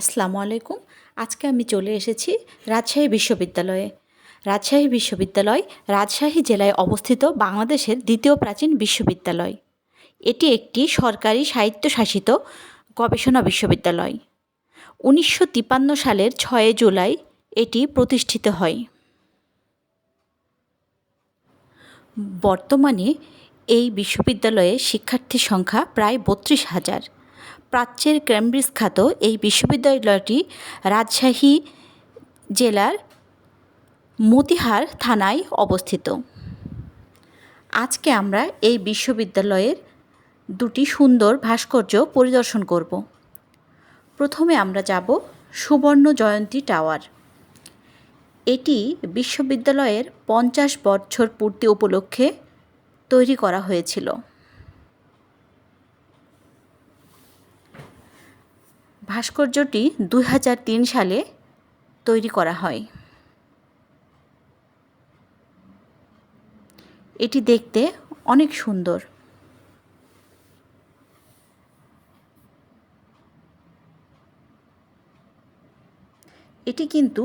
আসসালামু আলাইকুম। আজকে আমি চলে এসেছি রাজশাহী বিশ্ববিদ্যালয়ে। রাজশাহী বিশ্ববিদ্যালয় রাজশাহী জেলায় অবস্থিত বাংলাদেশের দ্বিতীয় প্রাচীন বিশ্ববিদ্যালয়। এটি একটি সরকারি সাহিত্যশাসিত গবেষণা বিশ্ববিদ্যালয়। উনিশশো সালের ছয় জুলাই এটি প্রতিষ্ঠিত হয়। বর্তমানে এই বিশ্ববিদ্যালয়ে শিক্ষার্থীর সংখ্যা প্রায় বত্রিশ হাজার। প্রাচ্যের ক্যামব্রিজ খ্যাত এই বিশ্ববিদ্যালয়টি রাজশাহী জেলার মতিহার থানায় অবস্থিত। আজকে আমরা এই বিশ্ববিদ্যালয়ের দুটি সুন্দর ভাস্কর্য পরিদর্শন করব। প্রথমে আমরা যাব সুবর্ণ জয়ন্তী টাওয়ার। এটি বিশ্ববিদ্যালয়ের পঞ্চাশ বছর পূর্তি উপলক্ষে তৈরি করা হয়েছিল। ভাস্কর্যটি দুই তিন সালে তৈরি করা হয়। এটি দেখতে অনেক সুন্দর। এটি কিন্তু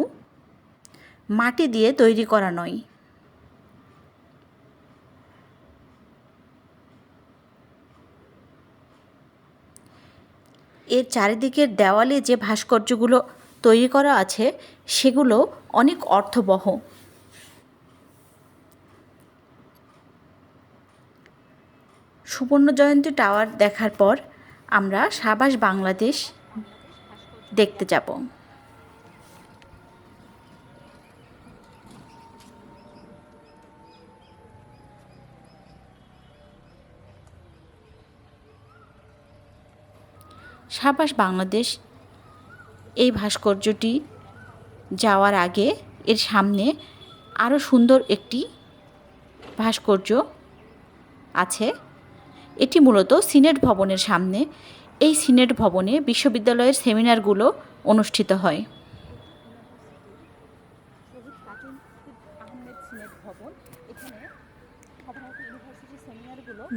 মাটি দিয়ে তৈরি করা নয়। এর চারিদিকের দেওয়ালে যে ভাস্কর্যগুলো তৈরি করা আছে, সেগুলো অনেক অর্থবহ। সুবর্ণ জয়ন্তী টাওয়ার দেখার পর আমরা সাবাস বাংলাদেশ দেখতে যাব। সাবাস বাংলাদেশ এই ভাস্কর্যটি যাওয়ার আগে এর সামনে আরও সুন্দর একটি ভাস্কর্য আছে। এটি মূলত সিনেট ভবনের সামনে। এই সিনেট ভবনে বিশ্ববিদ্যালয়ের সেমিনারগুলো অনুষ্ঠিত হয়।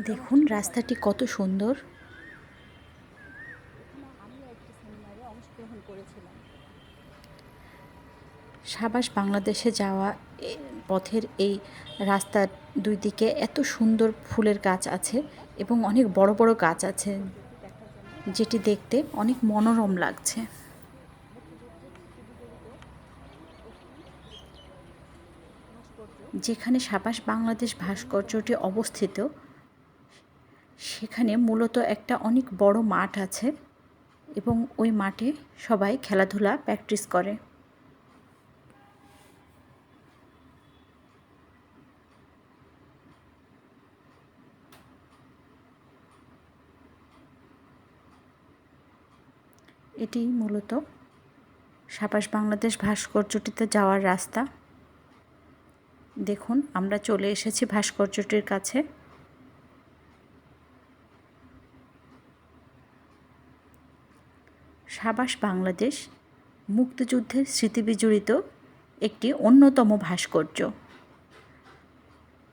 দেখুন রাস্তাটি কত সুন্দর। সাবাস, বাংলাদেশে যাওয়া পথের এই রাস্তার দুই দিকে এত সুন্দর ফুলের গাছ আছে এবং অনেক বড় বড় গাছ আছে যেটি দেখতে অনেক মনোরম লাগছে। যেখানে সাবাস, বাংলাদেশ ভাস্কর্যটি অবস্থিত, সেখানে মূলত একটা অনেক বড় মাঠ আছে। এবং ওই মাঠে সবাই খেলাধুলা প্র্যাকটিস করে। এটি মূলত সাপাস বাংলাদেশ ভাস্কর্যটিতে যাওয়ার রাস্তা। দেখুন, আমরা চলে এসেছি ভাস্কর্যটির কাছে। সাবাস বাংলাদেশ মুক্তিযুদ্ধের স্মৃতিবিজড়িত একটি অন্যতম ভাস্কর্য।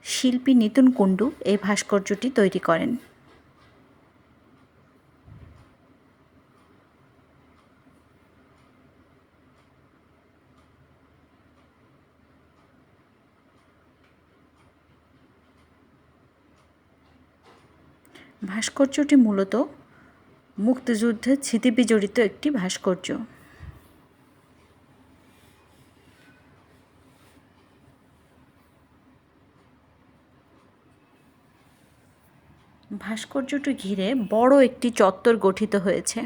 শিল্পী নিতুন কুণ্ডু এই ভাস্কর্যটি তৈরি করেন। ভাস্কর্যটি মূলত মুক্তিযুদ্ধের স্মৃতিবিজড়িত একটি ভাস্কর্য। ভাস্কর্যটি ঘিরে বড় একটি চত্বর গঠিত হয়েছে।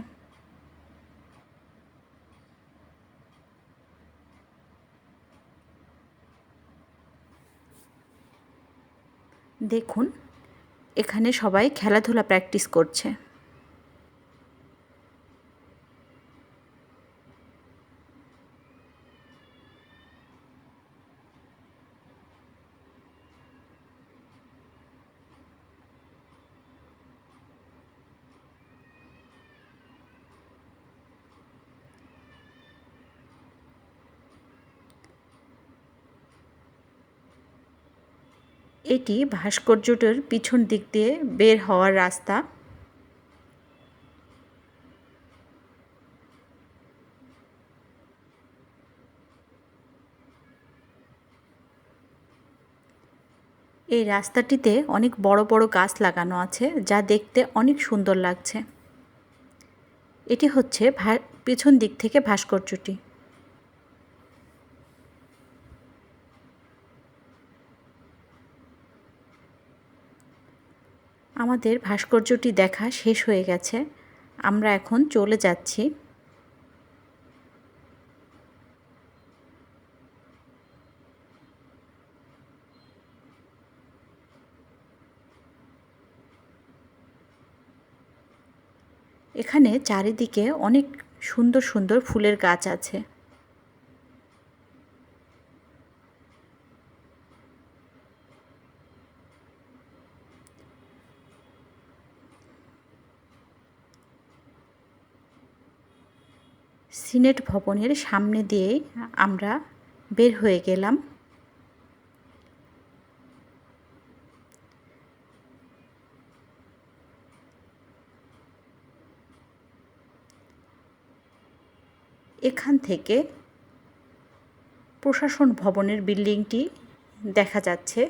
দেখুন, এখানে সবাই খেলাধুলা প্র্যাকটিস করছে। এটি ভাস্কর্যটির পিছন দিক দিয়ে বের হওয়ার রাস্তা। এই রাস্তাটিতে অনেক বড় বড় গাছ লাগানো আছে, যা দেখতে অনেক সুন্দর লাগছে। এটি হচ্ছে পিছন দিক থেকে ভাস্কর্যটি। আমাদের ভাস্কর্যটি দেখা শেষ হয়ে গেছে। আমরা এখন চলে যাচ্ছি। এখানে চারিদিকে অনেক সুন্দর সুন্দর ফুলের গাছ আছে। সিনেট ভবনের সামনে দিয়ে আমরা বের হয়ে গেলাম। এখান থেকে প্রশাসন ভবনের বিল্ডিংটি দেখা যাচ্ছে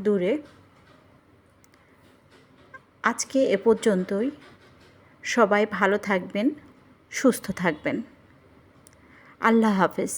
দূরে। আজকে এ পর্যন্তই। সবাই ভালো থাকবেন, সুস্থ থাকবেন। আল্লাহ হাফেজ।